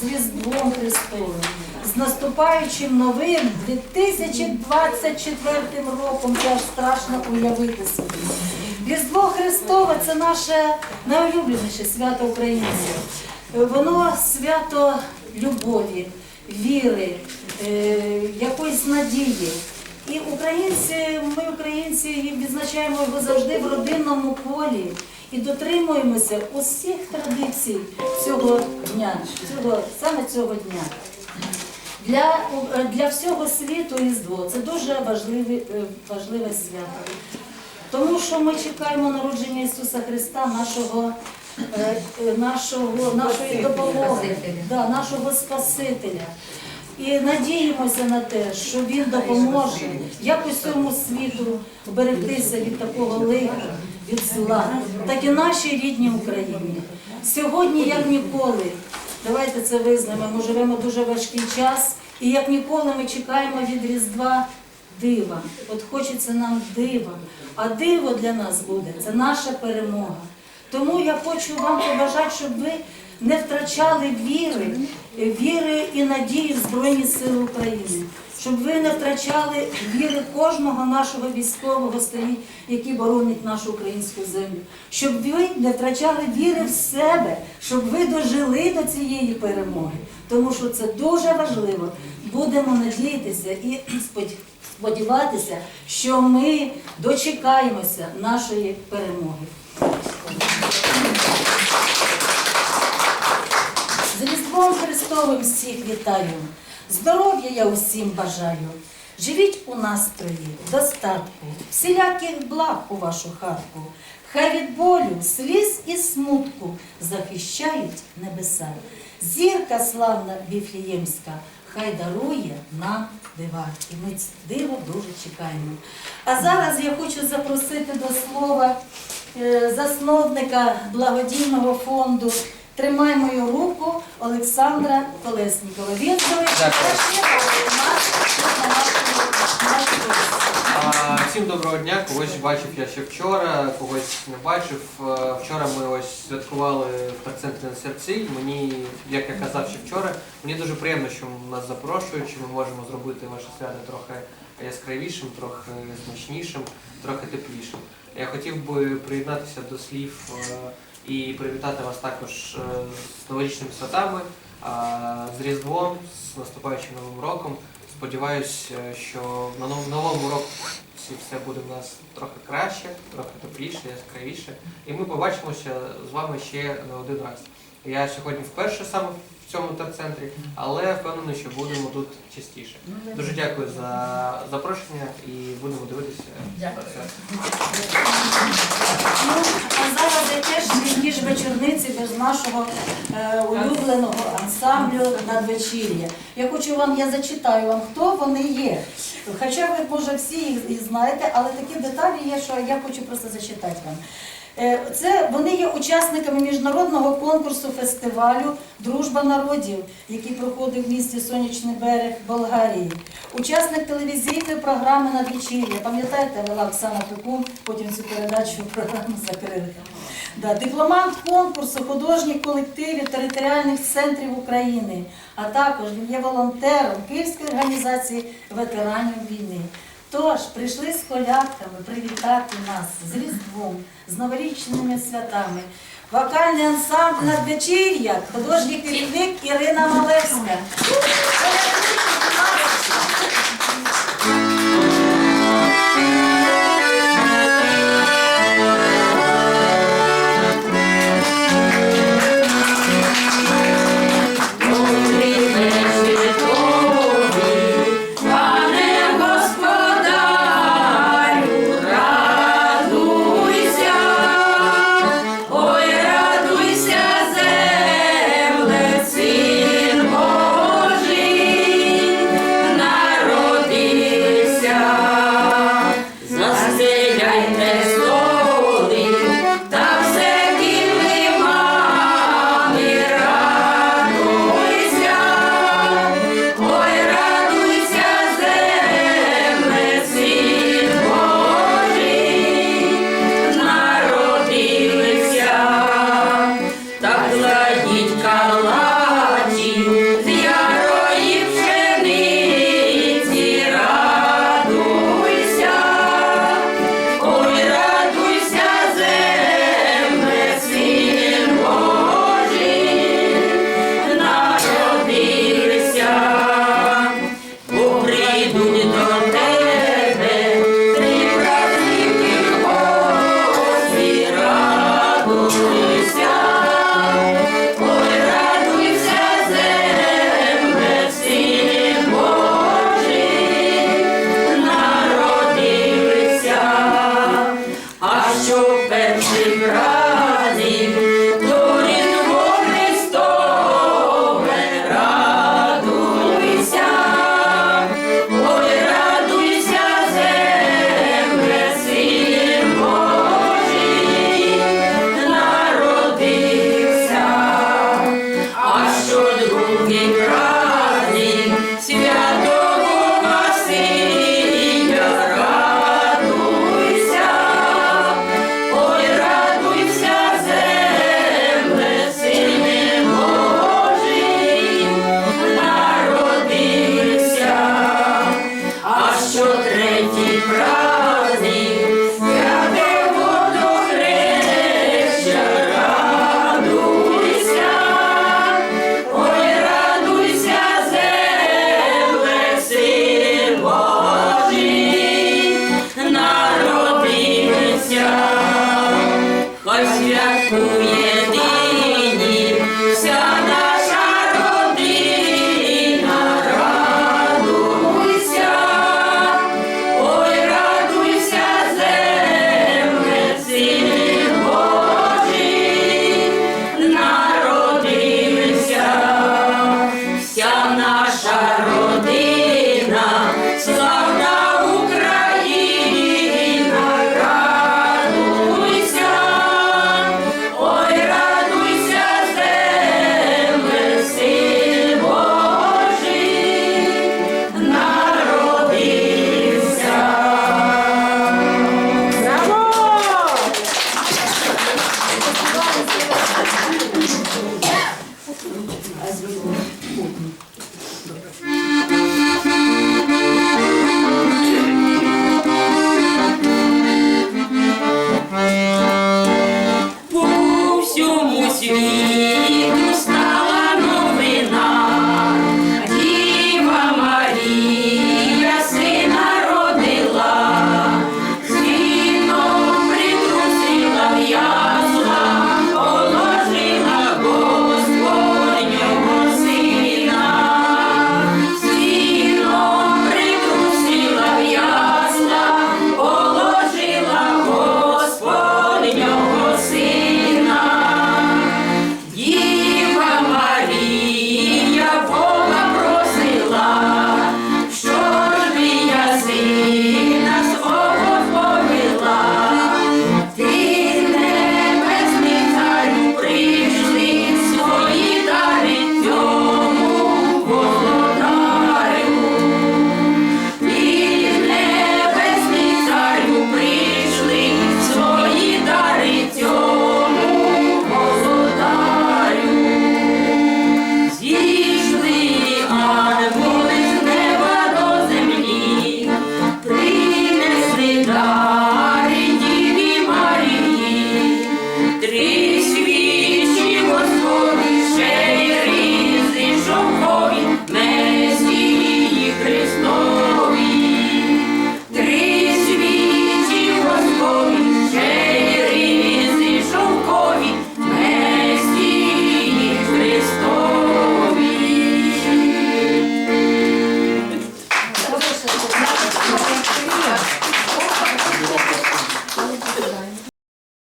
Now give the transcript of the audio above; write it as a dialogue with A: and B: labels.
A: з Різдвом Христовим, з наступаючим новим 2024 роком, це аж страшно уявити собі. Різдво Христове це наше найулюбленіше свято українців. Воно свято любові, віри, е, якоїсь надії. І українці, ми українці відзначаємо його завжди в родинному колі і дотримуємося усіх традицій цього дня, цього, саме цього дня. Для, для всього світу Різдво це дуже важливе, е, важливе свято. Тому що ми чекаємо народження Ісуса Христа, нашого, е, е, нашого, нашої допомоги, да, нашого Спасителя. І надіємося на те, що Він допоможе як усьому світу вберегтися від такого лиха, від зла, так і нашій рідній Україні. Сьогодні, як ніколи, давайте це визнаємо, ми живемо дуже важкий час, і як ніколи ми чекаємо від Різдва дива. От хочеться нам дива. А диво для нас буде це наша перемога. Тому я хочу вам побажати, щоб ви не втрачали віри, віри і надії в Збройні Сили України, щоб ви не втрачали віри кожного нашого військового стоїть, який боронить нашу українську землю, щоб ви не втрачали віри в себе, щоб ви дожили до цієї перемоги. Тому що це дуже важливо. Будемо надіятися і сподіватися, що ми дочекаємося нашої перемоги. З Різдвом Христовим всіх вітаю, здоров'я я усім бажаю. Живіть у настрої, достатку, всіляких благ у вашу хатку. Хай від болю, сліз і смутку захищають небеса. Зірка славна Віфліємська, хай дарує нам дива. І ми диво дуже чекаємо. А зараз я хочу запросити до слова е, засновника благодійного фонду Тримай мою руку Олександра Колеснікова. Він
B: Всім доброго дня. Когось бачив я ще вчора, когось не бачив. Вчора ми ось святкували в терцентрі на серці. Мені, як я казав ще вчора, мені дуже приємно, що нас запрошують, що ми можемо зробити ваше свято трохи яскравішим, трохи смачнішим, трохи теплішим. Я хотів би приєднатися до слів е, і привітати вас також е, з новорічними святами, з Різдвом, з наступаючим новим роком. Сподіваюсь, е, що нов- новому році все буде в нас трохи краще, трохи тепліше, яскравіше. І ми побачимося з вами ще не один раз. Я сьогодні вперше саме в цьому центрі, але впевнений, що будемо тут частіше. Дуже дякую за запрошення і будемо дивитися.
C: Дякую.
A: Ну, а зараз я теж які ж вечорниці без нашого е, улюбленого ансамблю надвечір'я. Я хочу вам, я зачитаю вам, хто вони є. Хоча ви, може, всі їх і знаєте, але такі деталі є, що я хочу просто зачитати вам. Е, Це вони є учасниками міжнародного конкурсу фестивалю Дружба народів, який проходив в місті Сонячний берег Болгарії. Учасник телевізійної програми «Надвечір'я». Пам'ятаєте, вела Оксана Кукун, потім цю передачу програму закрили. Да, дипломант конкурсу художніх колективів територіальних центрів України, а також він є волонтером Київської організації ветеранів війни. Тож прийшли з колядками привітати нас з Різдвом, з новорічними святами. Вокальний ансамбль надвечір'я, художній керівник Ірина Малевська.